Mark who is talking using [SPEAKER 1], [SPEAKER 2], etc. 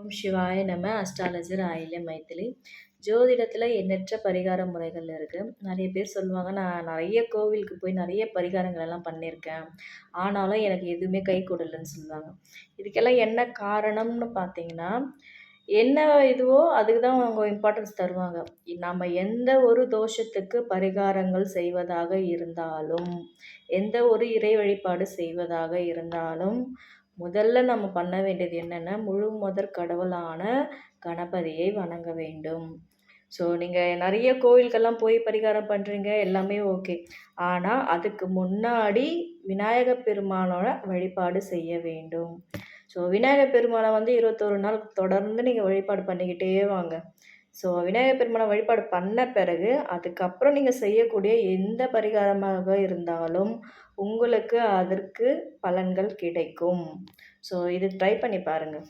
[SPEAKER 1] ஓம் சிவாய நம. அஸ்ட்ராலஜர் ஆயில மைத்திலி. ஜோதிடத்தில் எண்ணற்ற பரிகார முறைகள் இருக்குது நிறைய பேர் சொல்லுவாங்க நான் நிறைய கோவிலுக்கு போய் நிறைய பரிகாரங்கள் எல்லாம் பண்ணியிருக்கேன். ஆனாலும் எனக்கு எதுவுமே கை கூடலன்னு சொல்லுவாங்க. இதுக்கெல்லாம் என்ன காரணம்னு பார்த்தீங்கன்னா என்ன இதுவோ அதுக்கு தான் அவங்க இம்பார்ட்டன்ஸ் தருவாங்க. நம்ம எந்த ஒரு தோஷத்துக்கு பரிகாரங்கள் செய்வதாக இருந்தாலும் எந்த ஒரு இறை வழிபாடு செய்வதாக இருந்தாலும் முதல்ல நம்ம பண்ண வேண்டியது என்னென்னா முழு முதற் கடவுளான கணபதியை வணங்க வேண்டும். ஸோ நீங்கள் நிறைய கோவிலுக்கெல்லாம் போய் பரிகாரம் பண்ணுறீங்க எல்லாமே ஓகே ஆனால் அதுக்கு முன்னாடி விநாயக பெருமானோட வழிபாடு செய்ய வேண்டும். ஸோ விநாயகர் பெருமானை வந்து இருபத்தொரு நாள் தொடர்ந்து நீங்கள் வழிபாடு பண்ணிக்கிட்டே வாங்க. ஸோ விநாயகர் பெருமான வழிபாடு பண்ண பிறகு அதுக்கப்புறம் நீங்கள் செய்யக்கூடிய எந்த பரிகாரமாக இருந்தாலும் உங்களுக்கு அதற்கு பலன்கள் கிடைக்கும். ஸோ இது ட்ரை பண்ணி பாருங்கள்